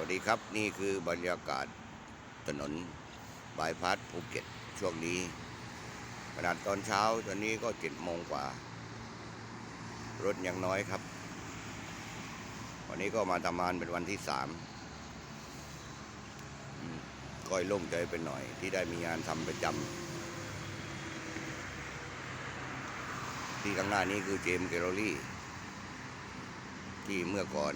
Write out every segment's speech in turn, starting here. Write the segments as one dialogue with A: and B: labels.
A: วัสดีครับนี่คือบรรยากาศถนนบายพาสภูเก็ตช่วงนี้ขนาดตอนเช้าตอนนี้ก็เจ็ดโมงกว่า รถยังน้อยครับ วันนี้ก็มาทำงานเป็นวันที่สามก้อยโล่งใจไปหน่อยที่ได้มีงานทำประจำที่ข้างหน้านี้คือเจมส์เกโรลี่ ที่เมื่อก่อน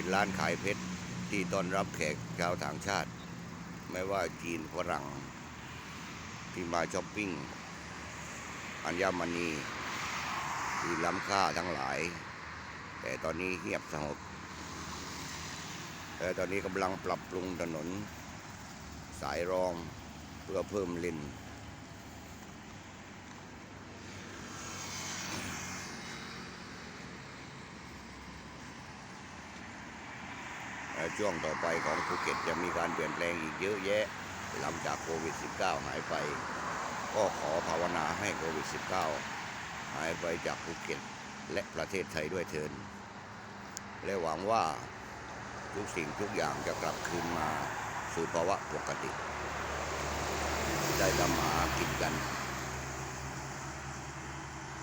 A: เป็นร้านขายเพชรที่ต้อนรับแขกชาวต่างชาติ ไม่ว่าจีนฝรั่ง ที่มาช้อปปิ้ง อัญมณีที่ล้ำค่าทั้งหลาย แต่ตอนนี้เงียบสงบแต่ตอนนี้กำลังปรับปรุงถนน สายรองเพื่อเพิ่มเลน และ ช่วงต่อไปของภูเก็ตจะมีการเปลี่ยนแปลงอีกเยอะแยะ หลังจากโควิด -19 หายไป ก็ขอภาวนาให้โควิด -19 หายไปจากภูเก็ตและประเทศไทยด้วยเถินและหวังว่าทุกสิ่งทุกอย่างจะกลับคืนมาสู่ภาวะปกติ ได้ทำหากินกัน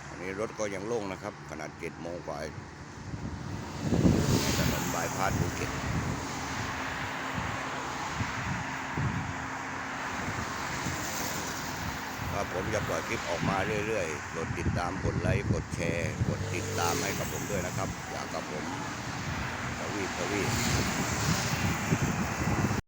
A: อันนี้รถก็ยังโล่งนะครับ ขนาดเจ็ดโมงกว่าถนนบายพาสภูเก็ต ครับผมจะปล่อยคลิปออกมาเรื่อยๆกดติดตามกดไลค์กดแชร์กดติดตามให้กับผมด้วยนะครับ อยากกับผมทวีทวี